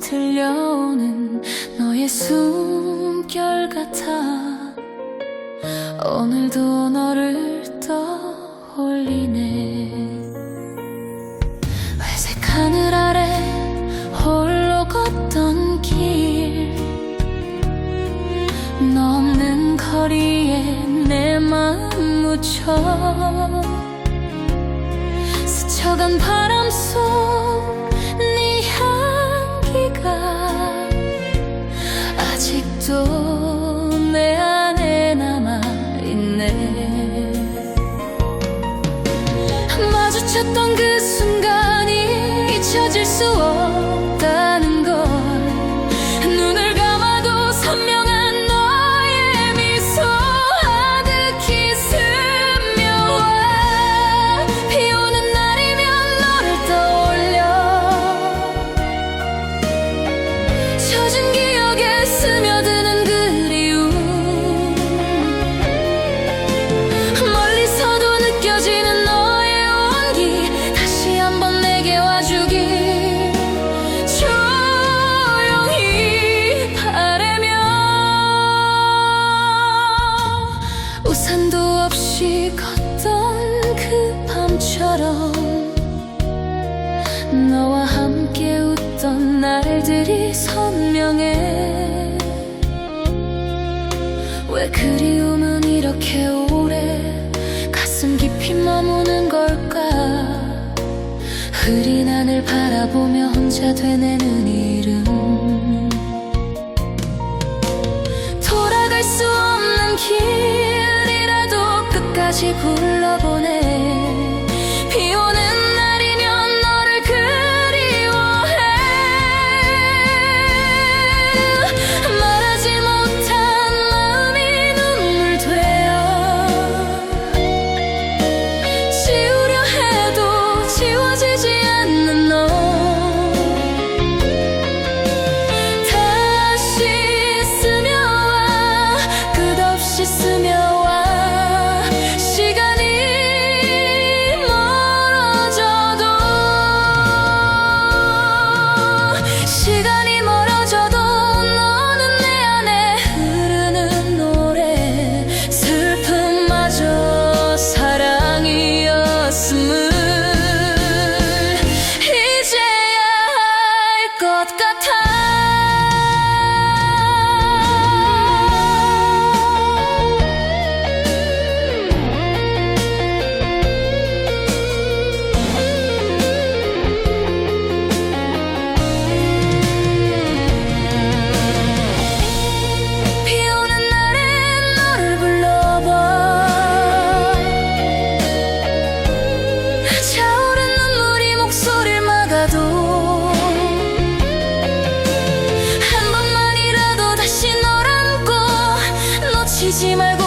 들려오는 너의 숨결 같아. 오늘도 너를 떠올리네. 회색 하늘 아래 홀로 걷던 길. 너 없는 거리에 내 마음 묻혀. 스쳐간 바 마주쳤던 그 순간이 잊혀질 수 없다 처럼 너와 함께 웃던 날들이 선명해. 왜 그리움은 이렇게 오래 가슴 깊이 머무는 걸까? 흐린 하늘 바라보며 혼자 되뇌는 이름. 돌아갈 수 없는 길이라도 끝까지 불러보내 놓치지 말고